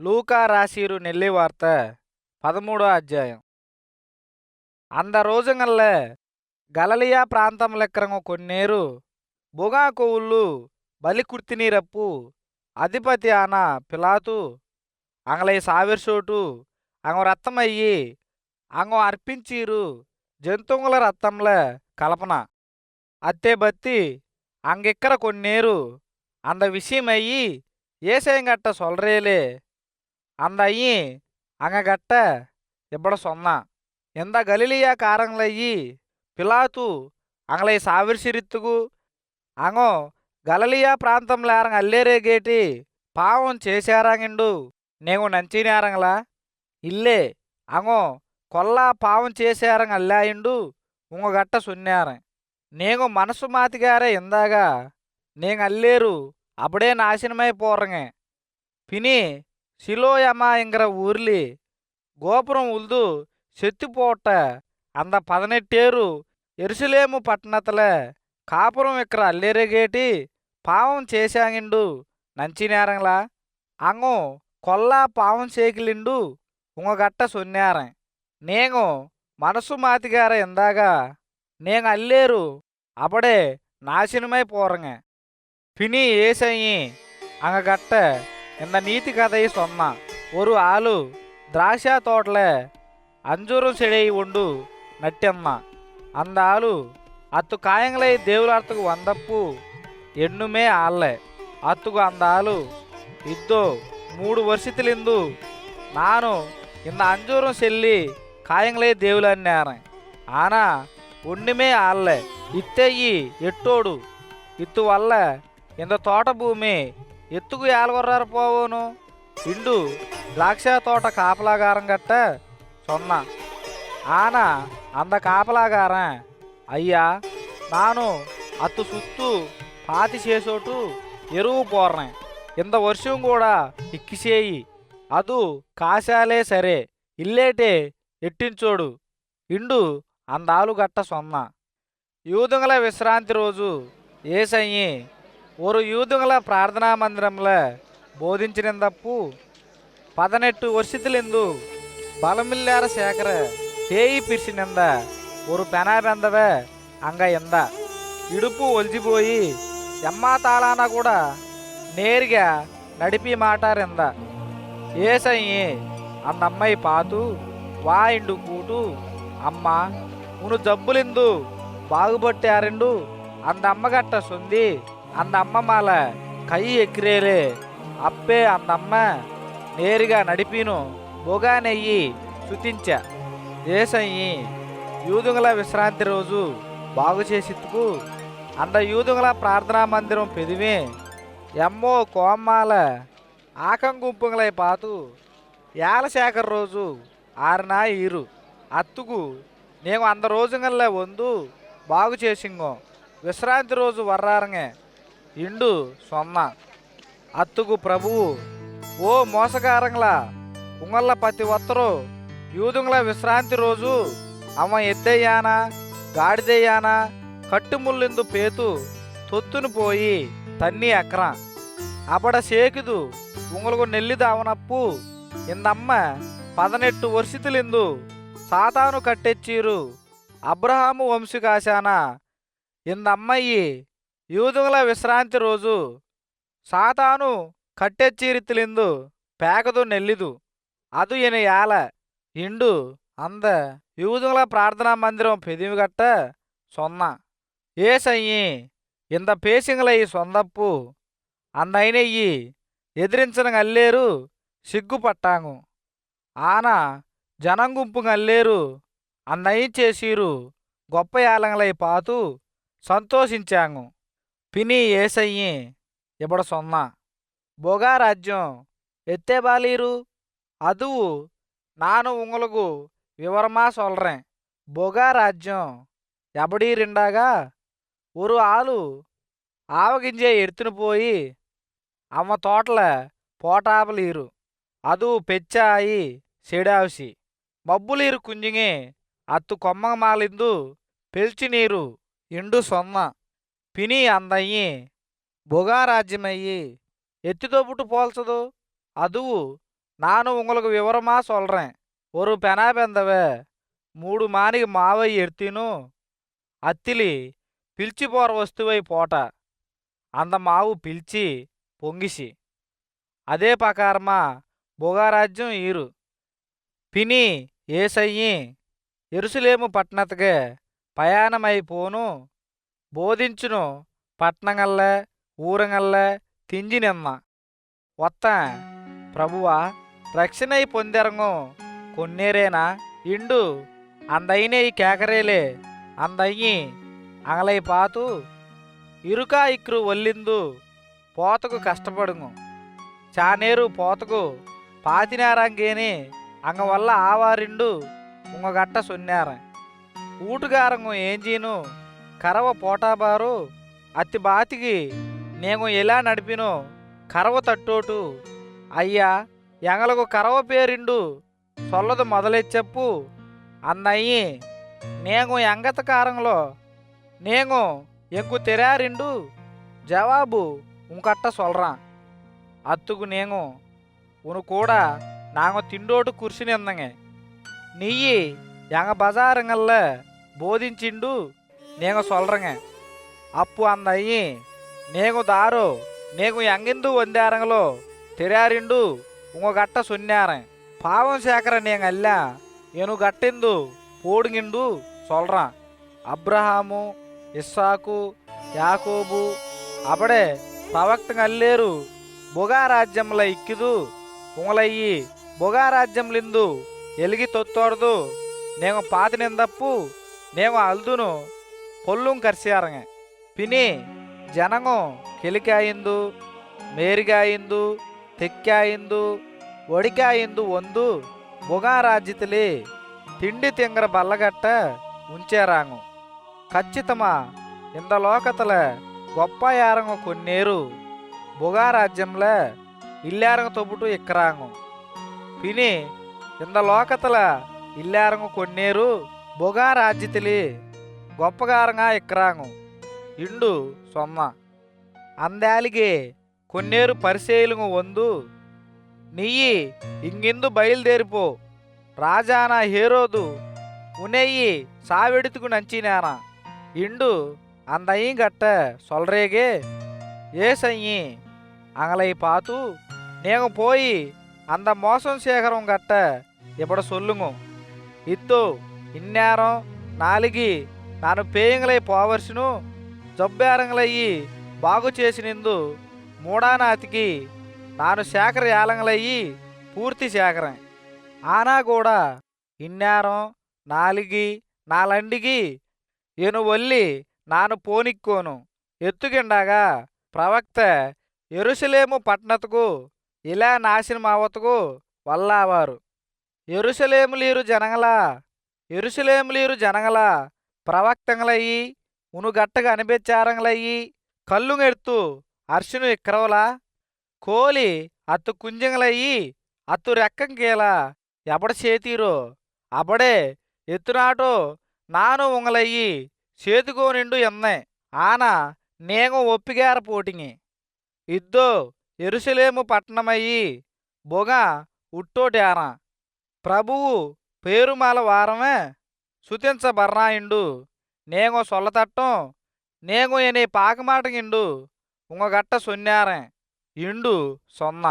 లూకా రాశీరు నెల్లి వార్త పదమూడో అధ్యాయం. అంద రోజుగల్ల గలలియా ప్రాంతం లెక్కరంగ కొన్నేరు బుగా కొవ్వుళ్ళు బలి కుర్తినీరప్పు అధిపతి ఆన పిలాతు అంగలై సావిర్సోటు అంగ రత్తమయ్యి అంగ అర్పించీరు జంతువుల రత్తంల కలపన. అత్తే బత్తి అంగిక్కర కొన్నేరు అంద విషయమయ్యి ఏసేంగట్ట సొల్రేలే అందయ్యి అంగగట్ట ఇబ్బడ సొన్న ఎంత சொன்னான் எந்த పిలాతు అంగలయ్య సావిరిసిరిత్తుకు అంగో గలలియా ప్రాంతంలేరంగ అల్లేరే గేటి పావం చేశారంగిండు నేను నంచినారంగలా ఇల్లే అంగో కొల్లా పావం చేశారంగ అల్లాయిండు ఉంగగట్ట సున్నారం నేను మనసు మాతిగారే ఇందాగా నేను అల్లేరు అప్పుడే నాశనమై పోరంగే పిని சிலோயமாங்கிற ஊர்லி கோபுரம் உழுது செத்து போட்ட அந்த பதினெட்டேரு ఎరుసలేము పట్టణతల కాపురం ఇక్కడ అల్లేరగేటి పావం చేశాంగిండు నంచినేరంలా అంగో కొల్లా పావం చేకిలిండు ఉంగగట్ట సొన్నారం నేను మనసు మాతిగార ఎందాగా నేను అల్లేరు అప్పుడే నాశనమై పోరంగ పిని ఏసయ్యి అంగగట్ట ఇంత నీతి కథ సొన్న. ఒరు ఆలు ద్రాక్ష తోటలే అంజూరం చెడై ఉండు నట్టెమ్మ. అందాలు అత్తు కాయంగలై దేవులార్తకు వందప్పు ఎన్నుమే ఆళ్ళే. అత్తుకు అందాలు ఇద్దో మూడు వర్షితులిందు. నాను ఇంత అంజూరం చెల్లి కాయంగలై దేవులన్నాను. ఆనా ఉండిమే ఆళ్ళే. ఇత్తయ్యి ఎట్టోడు. ఇత్తు వల్ల ఇంత తోట భూమి ఎత్తుకు ఏలగొర్రారు పోవును. ఇండు ద్రాక్ష తోట కాపలాగారం గట్ట సొన్న. ఆన అంద కాపలాగారం. అయ్యా నాను అత్తు సుత్తు పాతి చేసోటు ఎరువు పోర్రన్ ఇంత వర్షం కూడా ఇక్కిసేయి. అదు కాశాలే సరే ఇల్లేటే ఎట్టించోడు. ఇండు అందాలు గట్ట సొన్న. యూదుంగల విశ్రాంతి రోజు ఏసయ్యి ஒரு యూదుగల ప్రార్థనా మందిరంలో బోధించినందప్పు పదనెట్టు వర్షితులెందు బలమిల్లార శేఖర తేయి పిర్చినంద ஒரு పెనాబెందవ అంగ ఎంద ఇడుపు ఒలిచిపోయి ఎమ్మా తాళాన కూడా నేరుగా నడిపి మాటారెంద ఏసయ్యి అందమ్మాయి పాతు వాయిండు కూటు అమ్మ ఉను జబ్బులిందు బాగుపట్టారెండు అందమ్మగట్ట సొంది அந்த அம்மா மேல கை எக்கிறேலே அப்பே அந்த అమ్మ నేరుగా నడిపిను బొగానెయ్యి శుతించ ఏసయ్యి యూదుగల విశ్రాంతి రోజు బాగు చేసిత్తుకు అంద యూదుగల ప్రార్థనా మందిరం పెదివి ఎమ్మో కోమ్మాల ఆకం గుంపుగలై పాతు ఏలశేఖర రోజు ఆరున ఈరు అత్తుకు నేను అంద రోజుగల్లే వందు బాగు చేసింగో విశ్రాంతి రోజు వర్రారంగే ఇండు సొన్న అత్తుకు ప్రభువు ఓ మోసకారంలా ఉంగళ్ళ ప్రతి ఒత్తరు యూదుంగ్ల విశ్రాంతి రోజు అమ్మ ఎద్దయ్యానా గాడిదయ్యానా కట్టుముల్లిందు పేతు తొత్తును పోయి తన్ని ఎక్ర. అబడ సేకుదు ఉంగలకు నెల్లిదావనప్పు ఇందమ్మ పదనెట్టు వర్షితులిందు సాతాను కట్టెచ్చీరు. అబ్రహాము వంశికాశాన ఇందమ్మయ్యి యూదుల విశ్రాంతి రోజు సాతాను కట్టెచ్చీరితిలిందు పేకదు నెల్లిదు. అదు ಅದು ಏನ ఇండు అంద యూదుల ప్రార్థనా మందిరం పెదివిగట్ట సొన్న. ఏ సయ్యి ఇంత పేసింగులయ్యి సొందప్పు అందైనయ్యి ఎదిరించిన అల్లేరు సిగ్గుపట్టాము ఆన జనంగుంపు అల్లేరు అన్నయ్యి చేసిరు గొప్ప యాలంగలై పాతు సంతోషించాము పిని ఏసయ్యి ఇబడ సొన్న బొగా రాజ్యం ఎత్తే బాలీరు அதுவு நானும் உங்களுக்கு விவரமா சொல்றேன் பொகா ராஜ்யம் எப்படி ரெண்டாகா ஒரு ஆளு ఆవగింజే ఎడుతును పోయి అమ్మ తోటల పోటాపలీరు ಅದು పెచ్చాయి సెడావుసి మబ్బులీరు కుంజింగి అత్తు కొమ్మ మాలిందు పెల్చి నీరు ఇండు సొన్న పిని అందయ్యి புகாராஜ்யமையி எத்திதோப்புட்டு போல்சது? அதுவும் நானும் உங்களுக்கு விவரமாக சொல்கிறேன் ஒரு பெனாபெந்தவ மூடு மாணிக்கு மாவை எடுத்தினும் அத்திலி பில்ச்சி போகிற வஸ்துவை போட்டா. அந்த மாவு பில்ச்சி பொங்கிசி அதே பிரகாரமா புகாராஜ்யம் ஈரு பினி ஏசையும் எருசலேமு பட்டணத்துக்கு ప్రయాణమైపోను పట్నంగల్లే ఊరంగల్లే తింజి నిన్న వత్తా ప్రభువా రక్షణై పొందెరంగు. కొన్నేరేనా? ఇండు. అందైనే కేకరేలే. అందయ్యి. అంగలై పాతు. ఇరుకా ఇక్రు ఒల్లిందు పోతకు కష్టపడుము. చానేరు పోతకు. పాతినారంగేని. అంగ వల్ల ఆవారిండు. ఉంగగట్ట సొన్నార. ఊటుగారంగు ఏంజీను? కరవ పోటాబారు అతి బాతికి నేను ఎలా నడిపినో కరవ తట్టోటు అయ్యా ఎంగలకు కరవ పేరిండు సొల్లదు మొదలెచ్చెప్పు అన్నయ్యి నేను ఎంగత కారంలో నేను ఎంకు తెరారిండు జవాబు ఉంకట్ట సొల్రా అత్తుకు నేను ఉను కూడా நாங்கள் తిండోటు కుర్సి నిందంగ நீயி எங்க பஜாருங்கள்ல நீங்கள் சொல்கிறேங்க அப்போ அந்த ஐ நீங்க தாரு நீங்க எங்கிருந்து வந்தாரங்களோ தெரியாரிண்டு உங்கள் கட்ட சொன்னாரன் பாவம் சேக்கர நீங்கள் அல்ல எனு கட்டிந்து போடுங்கிண்டு சொல்கிறான் అబ్రహాము ఇస్సాకు యాకోబు అప్పుడే ప్రవక్తంగా అల్లేరు బుగారాజ్యంల ఇక్కిదు ఉంగలయ్యి బుగారాజ్యంలిందు ఎలిగి తొత్తోడదు నేను పాతినిందప్పు నేను అల్దును పొల్లుం కర్సారంగ పిని జనంగు కెలికాయిందు ಮೇರಿಗಾಯಿಂದು ತೆಕ್ಕಾಯಿಂದು ಒಡಿಕಾಯಿಂದು ಒಂದು బొగారాజ్యతలే తిండి తింగర బల్లగట్ట ఉంచేరాంగు ఖచ్చితమా ఇంద లోకతల గొప్ప యారంగు కొన్నేరు బొగారాజ్యంలో ఇల్లారంగు తొబుటు ఇక్కరాంగు పిని ఇంద లోకతల ఇల్లారంగు కొన్నేరు బొగారాజ్యతలే గొప్పగారంగా ఇక్కరాంగు ఇండు సొమ్మ. అందాలిగే కొన్నేరు పరిశీలింగు వందు నీయి ఇంగిందు బయలుదేరిపో. రాజానా హీరోదు ఉనేయి సావెడుతుకు నంచినానా. ఇండు అందయ్యం గట్ట సొలరేగే. ఏ సయ్యి? అంగలయ్య పాతు నేను పోయి అంద మోసం శేఖరం గట్ట ఇప్పుడు సొల్లుము. ఇత్తు ఇన్నేరం నాలిగి నాను పేయంగలై పోవర్సును జబ్బేరంగలయ్యి బాగు చేసినందు మూడానాతికి నాను శేఖర ఏలంగలయ్యి పూర్తి శేఖరం. ఆనా కూడా ఇన్నారం నాలిగి నాలండిగి ఎను నాను పోనిక్కోను. ఎత్తుకిండాగా ప్రవక్త ఎరుసలేము పట్నతకు ఇలా నాశనమావతకు వల్లావారు. ఎరుసలేములీరు జనగల ఎరుసలేములీరు జనగలా ప్రవక్తంగలయ్యి ఉనుగట్టగా అనిపెచ్చారంగలయ్యి కల్లుంగెడుతూ అర్షును ఇక్కరవలా కోలి అత్తు కుంజంగలయ్యి అత్తు రెక్కంకేలా ఎబడ చేతీరో అబడే ఎత్తునాటో నాను ఉంగలయ్యి చేతుకో నిండు ఎన్నే ఆన నేను ఒప్పిగార పోటింగి. ఇద్దో ఎరుసలేము పట్టణమయ్యి బొగ ఉట్టోటారా. ప్రభువు పేరుమాల వారమే సుతించబర్రాయిండు నేగో సొల్లతట్టం నేను ఎనే పాకమాటగిండు ఉంగగట్ట సొన్నారే. ఇండు సొన్న.